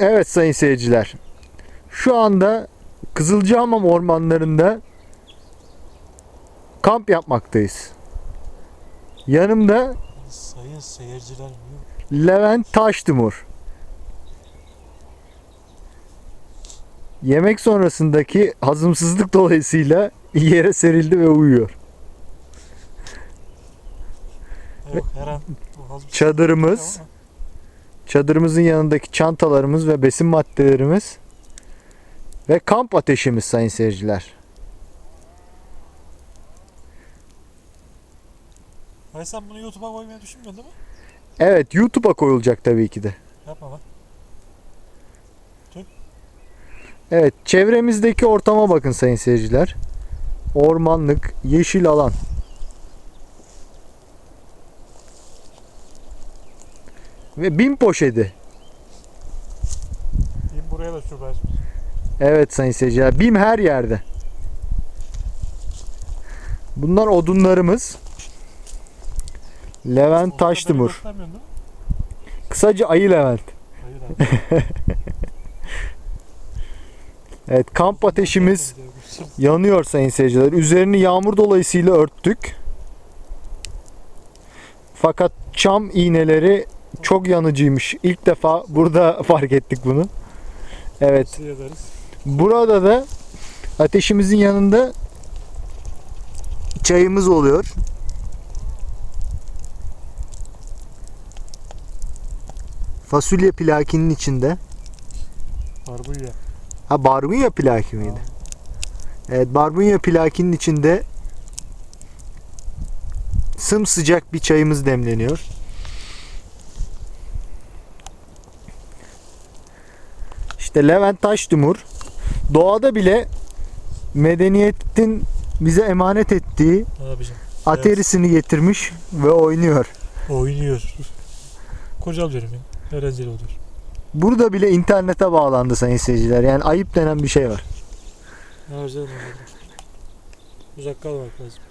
Evet sayın seyirciler. Şu anda Kızılcahamam ormanlarında kamp yapmaktayız. Yanımda Sayın seyirciler Levent Taştimur. Yemek sonrasındaki hazımsızlık dolayısıyla yere serildi ve uyuyor. yok her an Çadırımız, çadırımızın yanındaki çantalarımız ve besin maddelerimiz ve kamp ateşimiz sayın seyirciler. Hayır sen bunu YouTube'a koymayı düşünmüyorsun değil mi? Evet YouTube'a koyulacak tabii ki de. Yapma lan. Evet çevremizdeki ortama bakın sayın seyirciler. Ormanlık, yeşil alan. Ve bin poşeti. Diyeyim buraya da şuraya. Evet sayın seyirciler. BİM her yerde. Bunlar odunlarımız. Levent mi? Kısaca Ayı Levent. Evet kamp ateşimiz yanıyor sayın seyirciler. Üzerini yağmur dolayısıyla örttük. Fakat çam iğneleri çok yanıcıymış. İlk defa burada fark ettik bunu. Evet. Burada da ateşimizin yanında çayımız oluyor. Fasulye plakinin içinde. Barbunya. Ha barbunya plaki miydi? Evet barbunya plakinin içinde sımsıcak bir çayımız demleniyor. İşte Levent Taşdumur doğada bile medeniyetin bize emanet ettiği yapacağım? aterisini getirmiş ve oynuyor. Oynuyor. Kocalıyorum ya. Eğlenceli oluyor. Burada bile internete bağlandı sayın seyirciler. Yani ayıp denen bir şey var. Yapacağım? Uzak kalmak lazım.